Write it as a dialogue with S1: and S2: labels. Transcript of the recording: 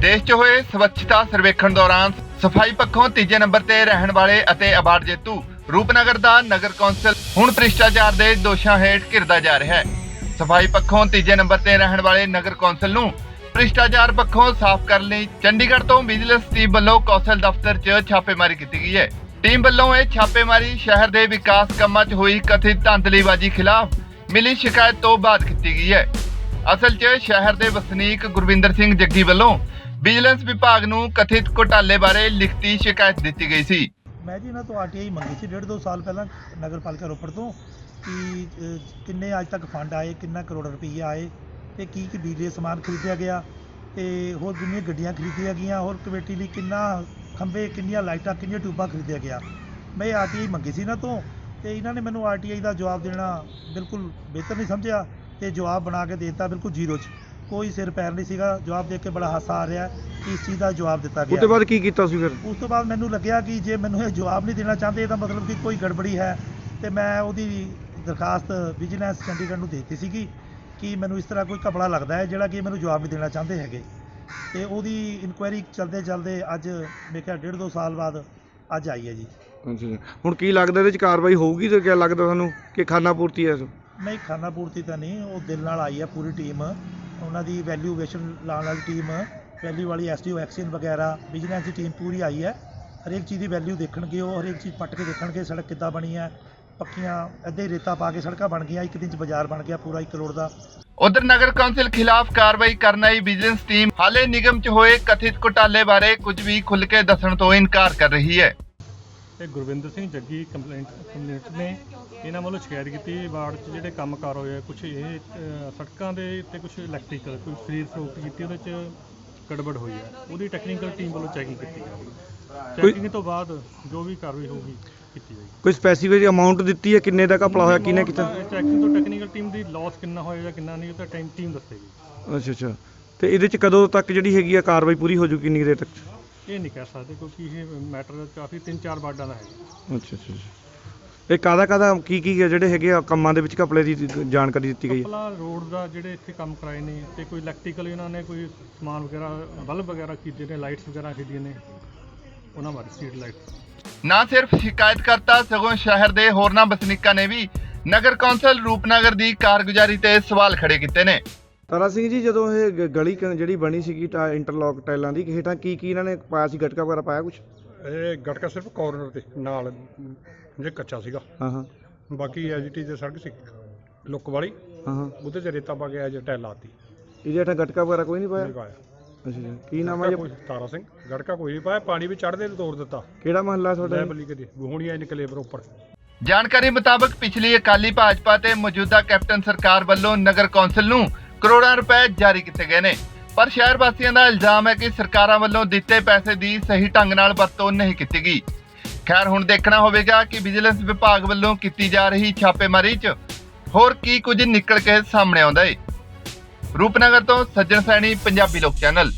S1: ਦੇਸ਼ 'ਚ ਹੋਏ ਸਵੱਛਤਾ ਸਰਵੇਖਣ ਦੌਰਾਨ ਸਫ਼ਾਈ ਪੱਖੋਂ ਤੀਜੇ ਨੰਬਰ ਤੇ ਰਹਿਣ ਵਾਲੇ ਅਤੇ ਅਵਾਰਡ ਜੇਤੂ ਰੂਪਨਗਰ ਦਾ ਨਗਰ ਕੌਂਸਲ ਹੁਣ ਭ੍ਰਿਸ਼ਟਾਚਾਰ ਦੇ ਦੋਸ਼ਾਂ ਹੇਠ ਘਿਰਦਾ ਜਾ ਰਿਹਾ ਹੈ। ਸਫ਼ਾਈ ਪੱਖੋਂ ਤੀਜੇ ਨੰਬਰ ਤੇ ਰਹਿਣ ਵਾਲੇ ਨਗਰ ਕੌਂਸਲ ਨੂੰ ਭ੍ਰਿਸ਼ਟਾਚਾਰ ਪੱਖੋਂ ਸਾਫ਼ ਕਰਨ ਲਈ ਚੰਡੀਗੜ੍ਹ ਤੋਂ ਵਿਜੀਲੈਂਸ ਟੀਮ ਵੱਲੋਂ ਕੌਂਸਲ ਦਫ਼ਤਰ 'ਚ ਛਾਪੇਮਾਰੀ ਕੀਤੀ ਗਈ ਹੈ। ਟੀਮ ਵੱਲੋਂ ਇਹ ਛਾਪੇਮਾਰੀ ਸ਼ਹਿਰ ਦੇ ਵਿਕਾਸ ਕੰਮਾਂ 'ਚ ਹੋਈ ਕਥਿਤ ਧਾਂਦਲੀਬਾਜ਼ੀ ਖਿਲਾਫ ਮਿਲੀ ਸ਼ਿਕਾਇਤ ਤੋਂ ਬਾਅਦ ਕੀਤੀ ਗਈ ਹੈ। ਅਸਲ 'ਚ ਸ਼ਹਿਰ ਦੇ ਵਸਨੀਕ ਗੁਰਵਿੰਦਰ ਸਿੰਘ ਜੱਗੀ ਵੱਲੋਂ ਵਿਜੀਲੈਂਸ ਵਿਭਾਗ ਨੂੰ ਕਥਿਤ ਘੁਟਾਲੇ ਬਾਰੇ ਲਿਖਤੀ ਸ਼ਿਕਾਇਤ ਦਿੱਤੀ ਗਈ ਸੀ।
S2: ਮੈਂ ਜੀ ਇਹਨਾਂ ਤੋਂ ਆਰਟੀਆਈ ਮੰਗੀ ਸੀ ਡੇਢ ਦੋ ਸਾਲ ਪਹਿਲਾਂ ਨਗਰ ਪਾਲਿਕਾ ਰੋਪੜ ਤੋਂ ਕਿ ਕਿੰਨੇ ਅੱਜ ਤੱਕ ਫੰਡ ਆਏ, ਕਿੰਨਾ ਕਰੋੜ ਰੁਪਈਏ ਆਏ ਤੇ ਕੀ ਕੀ ਬਿਜਲੀ ਦਾ ਸਮਾਨ ਖਰੀਦਿਆ ਗਿਆ ਤੇ ਹੋਰ ਕਿੰਨੀਆਂ ਗੱਡੀਆਂ ਖਰੀਦੀਆਂ ਗਈਆਂ, ਹੋਰ ਕਮੇਟੀ ਲਈ ਕਿੰਨਾ ਖੰਭੇ, ਕਿੰਨੀਆਂ ਲਾਈਟਾਂ, ਕਿੰਨੀਆਂ ਟਿਊਬਾਂ ਖਰੀਦਿਆ ਗਿਆ। ਮੈਂ ਆਰਟੀਆਈ ਮੰਗੀ ਸੀ ਇਹਨਾਂ ਤੋਂ ਤੇ ਇਹਨਾਂ ਨੇ ਮੈਨੂੰ ਆਰਟੀਆਈ ਦਾ ਜਵਾਬ ਦੇਣਾ ਬਿਲਕੁਲ ਬਿਹਤਰ ਨਹੀਂ ਸਮਝਿਆ ਤੇ ਜਵਾਬ ਬਣਾ ਕੇ ਦੇ ਦਿੱਤਾ ਬਿਲਕੁਲ ਜ਼ੀਰੋ 'ਚ। ਕੋਈ ਸਿਰ ਪੈਰ ਨਹੀਂ ਸੀਗਾ। ਜਵਾਬ ਦੇ ਕੇ ਬੜਾ ਹਾਸਾ ਆ ਰਿਹਾ। ਇਸ ਚੀਜ਼ ਦਾ ਜਵਾਬ ਦਿੱਤਾ ਗਿਆ।
S3: ਉਸ ਤੋਂ ਬਾਅਦ ਕੀ ਕੀਤਾ ਸੀ ਫਿਰ?
S2: ਉਸ ਤੋਂ ਬਾਅਦ ਮੈਨੂੰ ਲੱਗਿਆ ਕਿ ਜੇ ਮੈਨੂੰ ਇਹ ਜਵਾਬ ਨਹੀਂ ਦੇਣਾ ਚਾਹੁੰਦੇ ਇਹਦਾ ਮਤਲਬ ਕਿ ਕੋਈ ਗੜਬੜੀ ਹੈ। ਤੇ ਮੈਂ ਉਹਦੀ ਦਰਖਾਸਤ ਵਿਜੀਲੈਂਸ ਚੰਡੀਗੜ੍ਹ ਨੂੰ ਦੇ ਦਿੱਤੀ ਸੀਗੀ ਕਿ ਮੈਨੂੰ ਇਸ ਤਰ੍ਹਾਂ ਕੋਈ ਕਪੜਾ ਲੱਗਦਾ ਹੈ ਜਿਹੜਾ ਕਿ ਮੈਨੂੰ ਜਵਾਬ ਨਹੀਂ ਦੇਣਾ ਚਾਹੁੰਦੇ ਹੈਗੇ। ਤੇ ਉਹਦੀ ਇਨਕੁਆਇਰੀ ਚਲਦੇ ਚਲਦੇ ਅੱਜ ਮੇਰੇ ਖਿਆਲ ਡੇਢ ਦੋ ਸਾਲ ਬਾਅਦ ਅੱਜ ਆਈ ਹੈ ਜੀ।
S3: ਅੱਛਾ। ਹੁਣ ਕੀ ਲੱਗਦਾ ਇਹਦੇ ਚ ਕਾਰਵਾਈ ਹੋਊਗੀ ਤੇ ਕੀ ਲੱਗਦਾ ਤੁਹਾਨੂੰ ਕਿ ਖਾਨਾ ਪੂਰਤੀ ਹੈ
S2: ਨਹੀਂ ਖਾਨਾ ਪੂਰਤੀ ਤਾਂ ਨਹੀਂ ਉਹ ਦਿਲ ਨਾਲ ਆਈ ਹੈ ਪੂਰੀ ਟੀਮ। ਉਹਨਾਂ ਦੀ ਵੈਲਿਊਏਸ਼ਨ ਲਾਉਣ ਵਾਲੀ ਟੀਮ ਵੈਲਿਊ ਵਾਲੀ ਐਸਟੀਓ ਐਕਸ਼ਨ ਵਗੈਰਾ ਵਿਜੀਲੈਂਸ ਦੀ ਟੀਮ ਪੂਰੀ ਆਈ ਹੈ। ਹਰੇਕ ਚੀਜ਼ ਦੀ ਵੈਲਿਊ ਦੇਖਣਗੇ ਉਹ, ਹਰੇਕ ਚੀਜ਼ ਪੱਟ ਕੇ ਦੇਖਣਗੇ, ਸੜਕ ਕਿੱਦਾਂ ਬਣੀ ਹੈ। ਪੱਕੀਆਂ ਅੱਧੇ ਹੀ ਰੇਤਾ ਪਾ ਕੇ ਸੜਕਾਂ ਬਣ ਗਈਆਂ, ਇੱਕ ਦਿਨ ਚ ਬਾਜ਼ਾਰ ਬਣ ਗਿਆ ਪੂਰਾ 1 ਕਰੋੜ ਦਾ।
S1: ਉਧਰ ਨਗਰ ਕੌਂਸਲ ਖਿਲਾਫ ਕਾਰਵਾਈ ਕਰਨ ਆਈ ਵਿਜੀਲੈਂਸ ਟੀਮ ਹਾਲੇ ਨਿਗਮ 'ਚ ਹੋਏ ਕਥਿਤ ਘੁਟਾਲੇ ਬਾਰੇ ਕੁਝ ਵੀ ਖੁੱਲ੍ਹ ਕੇ ਦੱਸਣ ਤੋਂ ਇਨਕਾਰ ਕਰ ਰਹੀ ਹੈ।
S4: ਇਹ ਗੁਰਵਿੰਦਰ ਸਿੰਘ ਜੱਗੀ ਕੰਪਲੇਂਟ ਕੰਪਲੇਂਟ ਨੇ ਇਹਨਾਂ ਵੱਲੋਂ ਸ਼ਿਕਾਇਤ ਕੀਤੀ ਵਾਰਡ 'ਚ ਜਿਹੜੇ ਕੰਮ ਕਾਰ ਹੋਏ ਆ ਕੁਝ ਇਹ ਅ, ਸੜਕਾਂ ਦੇ ਤੇ ਕੁਝ ਇਲੈਕਟ੍ਰੀਕਲ ਕੋਈ ਖਰੀਦ ਫਰੋਖਤ ਕੀਤੀ ਉਹਦੇ 'ਚ ਗੜਬੜ ਹੋਈ ਹੈ ਉਹਦੀ ਟੈਕਨੀਕਲ ਟੀਮ ਵੱਲੋਂ ਚੈਕਿੰਗ ਕੀਤੀ ਜਾਵੇਗੀ ਚੈਕਿੰਗ ਤੋਂ ਬਾਅਦ ਜੋ ਵੀ ਕਾਰਵਾਈ ਹੋਊਗੀ ਕੀਤੀ ਜਾਏਗੀ।
S3: ਕੋਈ ਸਪੈਸੀਫਿਕ ਅਮਾਉਂਟ ਦਿੱਤੀ ਹੈ? ਕਿੰਨੇ ਦਾ ਘਪਲਾ ਹੋਇਆ? ਕਿਹਨੇ ਕੀਤਾ
S4: ਚੈਕਿੰਗ ਤੋਂ ਟੈਕਨੀਕਲ ਟੀਮ ਦੀ ਲਾਸ ਕਿੰਨਾ ਹੋਇਆ ਜਾਂ ਕਿੰਨਾ ਨਹੀਂ ਉਹ ਤਾਂ ਟੀਮ ਟੀਮ ਦੱਸੇਗੀ।
S3: ਅੱਛਾ ਅੱਛਾ। ਤੇ ਇਹਦੇ ਚ ਕਦੋਂ ਤੱਕ ਜਿਹੜੀ ਹੈਗੀ ਆ ਕਾਰਵਾਈ ਪੂਰੀ ਹੋ ਜੂ? ਕਿੰਨੀ ਕੁ ਦੇਰ ਤੱਕ?
S4: ਇਹ ਨਹੀਂ ਕਹਿ ਸਕਦੇ ਕਿਉਂਕਿ ਇਹ ਮੈਟਰ ਕਾਫੀ ਤਿੰਨ ਚਾਰ ਵਾਰਡਾਂ ਦਾ ਹੈ।
S3: ਅੱਛਾ ਅੱਛਾ ਅੱਛਾ। ਇਹ ਕਾਦਾ ਕਾਦਾ ਕੀ ਕੀ ਹੈ ਜਿਹੜੇ ਹੈਗੇ ਆ ਕੰਮਾਂ ਦੇ ਵਿੱਚ ਘਪਲੇ ਦੀ ਜਾਣਕਾਰੀ ਦਿੱਤੀ ਗਈ ਹੈ?
S4: ਕਪਲਾ ਰੋਡ ਦਾ ਜਿਹੜੇ ਇੱਥੇ ਕੰਮ ਕਰਾਏ ਨੇ ਤੇ ਕੋਈ ਇਲੈਕਟ੍ਰੀਕਲ ਇਹਨਾਂ ਨੇ ਕੋਈ ਸਮਾਨ ਵਗੈਰਾ ਬਲਬ ਵਗੈਰਾ ਖਰੀਦੇ ਨੇ ਲਾਈਟਸ ਵਗੈਰਾ ਖਰੀਦੀਆਂ ਨੇ ਉਹਨਾਂ ਬਾਰੇ ਸਟਰੀਟ ਲਾਈਟਸ
S1: ਨਾ ਸਿਰਫ ਸ਼ਿਕਾਇਤਕਰਤਾ ਸਗੋਂ ਸ਼ਹਿਰ ਦੇ ਹੋਰਨਾਂ ਵਸਨੀਕਾਂ ਨੇ ਵੀ ਨਗਰ ਕੌਂਸਲ ਰੂਪਨਗਰ ਦੀ ਕਾਰਗੁਜ਼ਾਰੀ ਤੇ ਸਵਾਲ ਖੜੇ ਕੀਤੇ ਨੇ।
S3: ਤਾਰਾ ਸਿੰਘ ਜੀ ਜਦੋਂ ਇਹ ਗ- ਗਲੀ ਕ- ਜਿਹੜੀ ਬਣੀ ਸੀਗੀ ਟਾ ਇੰਟਰਲੌਕ ਟਾਈਲਾਂ ਦੀ ਹੇਠਾਂ ਕੀ ਕੀ ਇਹਨਾਂ ਨੇ ਪਾਇਆ ਸੀ ਗਟਕਾ ਵਗੈਰਾ ਪਾਇਆ ਕੁਝ
S5: ਇਹ ਗਟਕਾ ਸਿਰਫ ਕਾਰਨਰ ਤੇ ਨਾਲ ਜੇ ਕੱਚਾ ਸੀਗਾ।
S3: ਹਾਂ ਹਾਂ।
S5: ਬਾਕੀ ਐਜੀਟੀ ਦੇ ਸੜਕ ਸੀ ਲੁੱਕ ਵਾਲੀ।
S3: ਹਾਂ ਹਾਂ।
S5: ਉਹਦੇ ਚ ਰੇਤਾ ਪਾ ਕੇ ਐਜ ਟੈਲ ਲਾਤੀ।
S3: ਇਹਦੇ ਹੇਠਾਂ ਗਟਕਾ ਵਗੈਰਾ ਕੋਈ ਨਹੀਂ ਪਾਇਆ?
S5: ਨਹੀਂ ਪਾਇਆ।
S3: ਅੱਛਾ ਜੀ ਕੀ ਨਾਮ ਹੈ ਜੀ?
S5: ਕੋਈ ਤਾਰਾ ਸਿੰਘ ਗਟਕਾ ਕੋਈ ਨਹੀਂ ਪਾਇਆ। ਪਾਣੀ ਵੀ ਚੜਦੇ ਨੂੰ ਤੋੜ ਦਿੱਤਾ।
S3: ਕਿਹੜਾ ਮਹੱਲਾ ਤੁਹਾਡਾ
S5: ਲੈ
S3: ਜੀ?
S5: ਬੱਲੀ ਕਦੇ ਗੁਹਣੀਆਂ ਨਿਕਲੇ ਪਰ ਉੱਪਰ
S1: ਜਾਣਕਾਰੀ ਮੁਤਾਬਕ ਪਿਛਲੀ ਅਕਾਲੀ ਭਾਜਪਾ ਤੇ ਮੌਜੂਦਾ ਕੈਪਟਨ ਸਰਕਾਰ ਵੱਲੋਂ ਨਗਰ ਕੌਂਸਲ ਨੂੰ ਕਰੋੜਾਂ ਰੁਪਏ ਜਾਰੀ ਕੀਤੇ ਗਏ ਨੇ। ਪਰ ਸ਼ਹਿਰ ਵਾਸੀਆਂ ਦਾ ਇਲਜ਼ਾਮ ਹੈ ਕਿ ਸਰਕਾਰਾਂ ਵੱਲੋਂ ਦਿੱਤੇ ਪੈਸੇ ਦੀ ਸਹੀ ਢੰਗ ਨਾਲ ਵਰਤੋਂ ਨਹੀਂ ਕੀਤੀ ਗਈ। ਖੈਰ, ਹੁਣ ਦੇਖਣਾ ਹੋਵੇਗਾ ਕਿ ਵਿਜੀਲੈਂਸ ਵਿਭਾਗ ਵੱਲੋਂ ਕੀਤੀ ਜਾ ਰਹੀ ਛਾਪੇਮਾਰੀ 'ਚ ਹੋਰ ਕੀ ਕੁਝ ਨਿਕਲ ਕੇ ਸਾਹਮਣੇ ਆਉਂਦਾ ਏ। ਰੂਪਨਗਰ ਤੋਂ ਸੱਜਣ ਸੈਣੀ, ਪੰਜਾਬੀ ਲੋਕ ਚੈਨਲ।